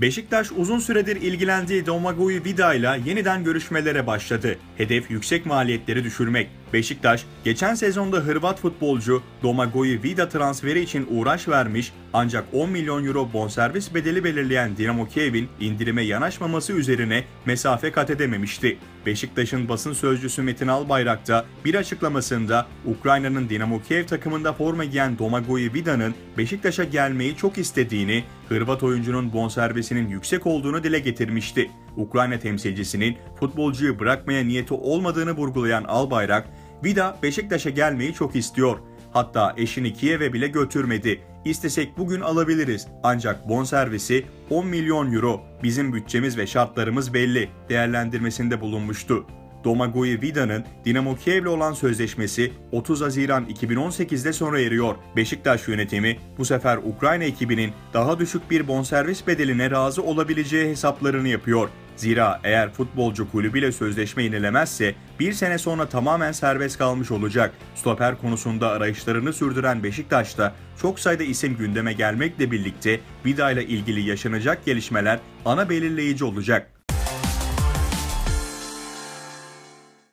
Beşiktaş uzun süredir ilgilendiği Domagoj Vida ile yeniden görüşmelere başladı. Hedef yüksek maliyetleri düşürmek. Beşiktaş, geçen sezonda Hırvat futbolcu Domagoj Vida transferi için uğraş vermiş ancak 10 milyon euro bonservis bedeli belirleyen Dinamo Kiev'in indirime yanaşmaması üzerine mesafe kat edememişti. Beşiktaş'ın basın sözcüsü Metin Albayrak da bir açıklamasında Ukrayna'nın Dinamo Kiev takımında forma giyen Domagoj Vida'nın Beşiktaş'a gelmeyi çok istediğini, Hırvat oyuncunun bonservisinin yüksek olduğunu dile getirmişti. Ukrayna temsilcisinin futbolcuyu bırakmaya niyeti olmadığını vurgulayan Albayrak, Vida Beşiktaş'a gelmeyi çok istiyor. Hatta eşini Kiev'e bile götürmedi. İstesek bugün alabiliriz. Ancak bonservisi 10 milyon euro. Bizim bütçemiz ve şartlarımız belli. Değerlendirmesinde bulunmuştu. Domagoj Vida'nın Dinamo Kiev'le olan sözleşmesi 30 Haziran 2018'de sona eriyor. Beşiktaş yönetimi bu sefer Ukrayna ekibinin daha düşük bir bonservis bedeline razı olabileceği hesaplarını yapıyor. Zira eğer futbolcu kulübüyle sözleşme yenilemezse bir sene sonra tamamen serbest kalmış olacak. Stoper konusunda arayışlarını sürdüren Beşiktaş'ta çok sayıda isim gündeme gelmekle birlikte Vida ile ilgili yaşanacak gelişmeler ana belirleyici olacak.